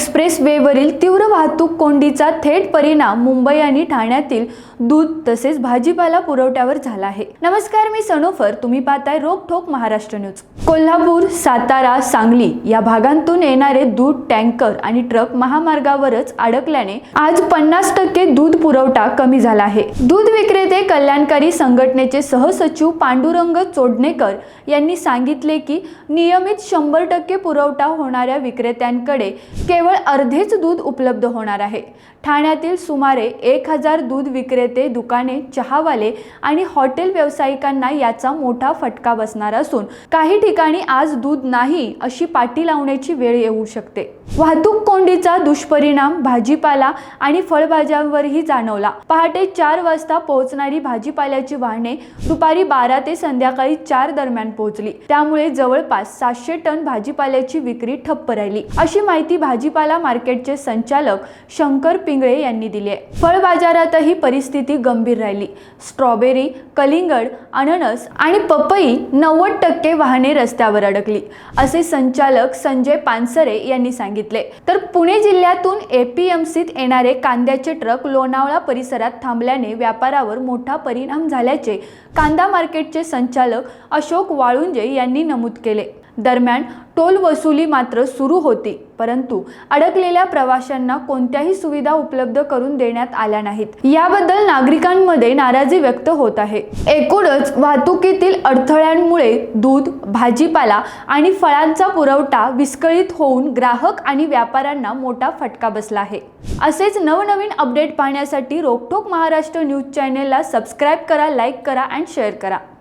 Express वेवरील तीव्र वाहतूक कोंडीचा थेट परिणाम मुंबई आणि ठाण्यातील दूध तसेच भाजीपाला पुरवठ्यावर झाला आहे. नमस्कार मी सनोफर. तुम्ही पाहताय रोकठोक महाराष्ट्र न्यूज. कोल्हापूर सातारा सांगली या भागांतून येणारे दूध टँकर आणि ट्रक महामार्गावरच अडकल्याने आज पन्नास टक्के दूध पुरवठा कमी झाला आहे. दूध विक्रेते कल्याणकारी संघटनेचे सहसचिव पांडुरंग चोडणेकर यांनी सांगितले की नियमित शंभर टक्के पुरवठा होणाऱ्या विक्रेत्यांकडे केवळ अर्धेच दूध उपलब्ध होणार आहे. ठाण्यातील सुमारे एक हजार दूध विक्रेते दुकाने चहावाले आणि हॉटेल व्यावसायिकांना याचा मोठा फटका बसणार असून काही ठिकाणी आज दूध नाही अशी पाटी लावण्याची वेळ येऊ शकते. वाहतूक कोंडीचा दुष्परिणाम भाजीपाला आणि फळभाज्यांवरही जाणवला. पहाटे चार वाजता पोहोचणारी भाजीपाल्याची वाहने दुपारी बारा ते संध्याकाळी चार दरम्यान पोहोचली. त्यामुळे जवळपास सातशे टन भाजीपाल्याची विक्री ठप्प राहिली. अशी माहिती भाजीपाला मार्केटचे संचालक शंकर पिंगळे यांनी दिली आहे फळ बाजारातही परिस्थिती गंभीर राहिली. स्ट्रॉबेरी कलिंगड अननस आणि पपई नव्वद टक्के वाहने रस्त्यावर अडकली असे संचालक संजय पानसरे यांनी सांगितले. तर पुणे जिल्ह्यातून एपीएमसीत येणारे कांद्याचे ट्रक लोणावळा परिसरात थांबल्याने व्यापारावर मोठा परिणाम झाल्याचे कांदा मार्केटचे संचालक अशोक वाळुंजे यांनी नमूद केले. दरम्यान टोल वसुली मात्र सुरू होती परंतु अडकलेल्या प्रवाशांना कोणत्याही सुविधा उपलब्ध करून देण्यात आल्या नाहीत. याबद्दल नागरिकांमध्ये नाराजी व्यक्त होत आहे. एकूणच वाहतुकीतील अडथळ्यांमुळे दूध भाजीपाला आणि फळांचा पुरवठा विस्कळीत होऊन ग्राहक आणि व्यापाऱ्यांना मोठा फटका बसला आहे. असेच नवनवीन अपडेट पाहण्यासाठी रोकठोक महाराष्ट्र न्यूज चॅनेलला सबस्क्राईब करा लाईक करा अँड शेअर करा.